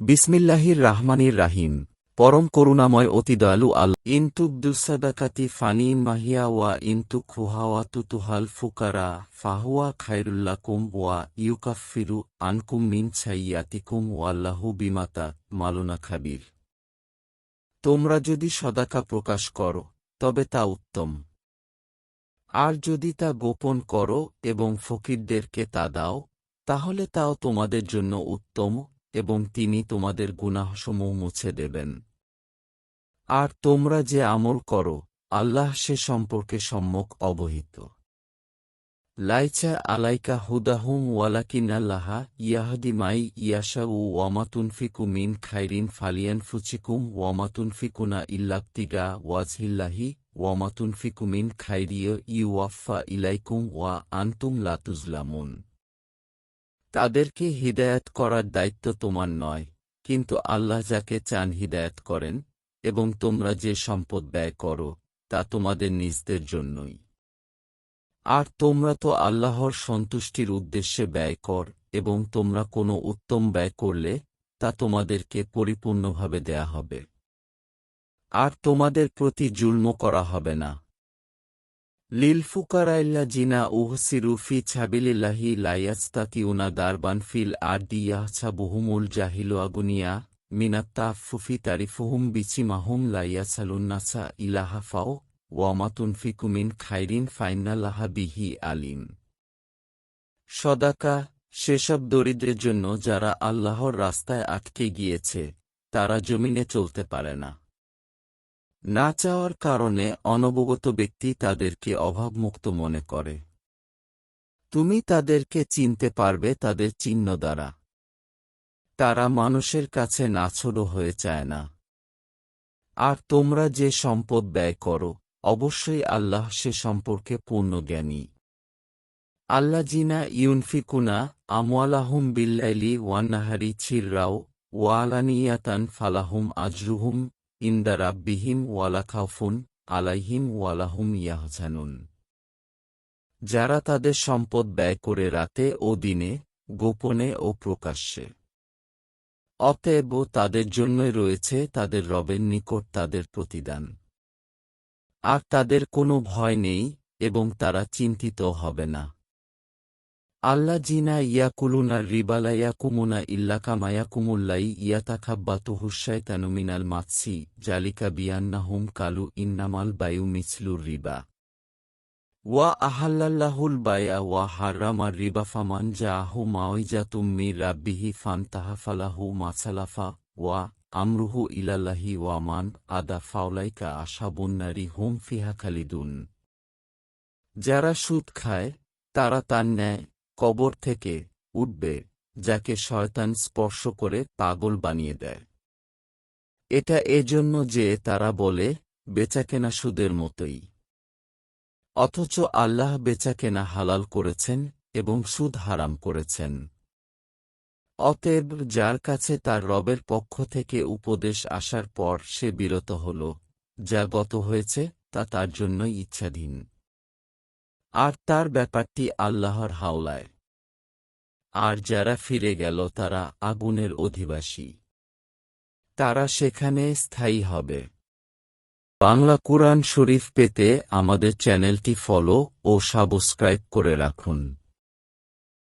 বিসমিল্লাহির রাহমানির রাহিম। পরম করুণাময় অতি দয়ালু আল ইন্তুক দুসাদাকাতি ফানি মাহিয়া ওয়া ইন্তুক হুহাওয়া তুতুহাল ফুকারা ফাহুয়া খায়রুল্লাকুম ওয়া ইউকাফিরু আনকুম মিন ছাইয়াতিকুম ওয়াল্লাহু বিমাতা মালুনা খাবির। তোমরা যদি সদাকা প্রকাশ করো, তবে তা উত্তম। আর যদি তা গোপন করো এবং ফকিরদেরকে তা দাও, তাহলে তাও তোমাদের জন্য উত্তম এবং তিনি তোমাদের গুনাহসমূহ মুছে দেবেন। আর তোমরা যে আমল করো, আল্লাহ সে সম্পর্কে সম্যক অবহিত। লাইচা আলাইকা হুদাহুম ওয়ালাকিনাল্লাহা ইয়াহাদি মাই ইয়াশা উ ওয়ামাতুনফিকু মিন খাইরিন ফালিয়ান ফুচিকুম ওয়ামাতুনফিকুনা ইল্লাক্তিগা ওয়াজহিল্লাহি ওয়ামাতুনফিকু মিন খাইরিয় ইউওয়াফা ইলাইকুম ওয়া আন্তুম লাতুজলামুন তাদেরকে হিদায়াত করার দায়িত্ব তোমার নয়, কিন্তু আল্লাহ যাকে চান হিদায়াত করেন, এবং তোমরা যে সম্পদ ব্যয় করো, তা তোমাদের নিজদের জন্যই। আর তোমরা তো আল্লাহর সন্তুষ্টির উদ্দেশ্যে ব্যয় কর, এবং তোমরা কোনো উত্তম ব্যয় করলে, তা তোমাদেরকে পরিপূর্ণভাবে দেয়া হবে। আর তোমাদের প্রতি জুলম করা হবে না। জিনা উহসিরু ফি ছাবিলিল্লাহি লাইয়াস্তাকিউনা দারবান ফিল আর দিয়াহছা বহুমুল জাহিল আগুনিয়া মিনাত্তা ফুফি তারিফুহুম বিচিমাহুম লাইয়াসালুন্নাসা ইলাহাফাও ওয়ামাতুন ফিকুমিন খাইরিন ফাইনাল্লাহা বিহি আলিম। সদাকা, সেসব দরিদ্রের জন্য যারা আল্লাহর রাস্তায় আটকে গিয়েছে, তারা জমিনে চলতে পারে না। না চাওয়ার কারণে অনবগত ব্যক্তি তাদেরকে অভাবমুক্ত মনে করে। তুমি তাদেরকে চিনতে পারবে তাদের চিহ্ন দ্বারা। তারা মানুষের কাছে নাছড়ো হয়ে চায় না। আর তোমরা যে সম্পদ ব্যয় করো, অবশ্যই আল্লাহ সে সম্পর্কে পূর্ণ জ্ঞানী। আল্লা জিনা ইউনফিকুনা আমওয়ালাহুম বিল্লাইলি ওয়ান্নাহারি ছিররাও, ওয়ালানিয়াতান ফালাহুম আজরুহুম ইন্দা রাব্বিহিম ওয়ালা খাউফুন আলাইহিম ওয়ালাহুম ইয়াহজানুন। যারা তাদের সম্পদ ব্যয় করে রাতে ও দিনে, গোপনে ও প্রকাশ্যে। অতএব তাদের জন্যই রয়েছে তাদের রবের নিকট তাদের প্রতিদান। আর তাদের কোনো ভয় নেই এবং তারা চিন্তিত হবে না। আল্লা জিনা ইয়াকুলুনা রিবালা ইয়াকুমুনা ইল্লাকা মায়াকুমুল্লাই ইয়াতাখাব্বাতু হুসাইতানু মিনাল মাতসি জালিকা বিয়ান্নাহুম কালু ইন্নামাল বায়ু মিছলুর রিবা। ওয়া আহাল্লাল্লাহুল বায়া ওয়া হারামার রিবা ফামান জাআহু মাওইজাতুম মির রাব্বিহি ফান্তাহা ফালাহু মাসালাফা ওয়া আমরুহু ইলাল্লাহি ওয়া মান আদা ফাওলাইকা আশা আশাবুন্নারি হুম ফিহা খালিদুন। যারা সুদ খায়, তারা তার ন্যায় কবর থেকে উঠবে, যাকে শয়তান স্পর্শ করে পাগল বানিয়ে দেয়। এটা এজন্য যে তারা বলে, বেচাকেনা সুদের মতোই। অথচ আল্লাহ বেচাকেনা হালাল করেছেন এবং সুদ হারাম করেছেন। অতএব যার কাছে তার রবের পক্ষ থেকে উপদেশ আসার পর সে বিরত হল, যা গত হয়েছে তা তার জন্যই ইচ্ছাধীন। আর তার ব্যাপারটি আল্লাহর হাওলায়। আর যারা ফিরে গেল তারা আগুনের অধিবাসী। তারা সেখানে স্থায়ী হবে। বাংলা কুরআন শরীফ পেতে আমাদের চ্যানেলটি ফলো ও সাবস্ক্রাইব করে রাখুন।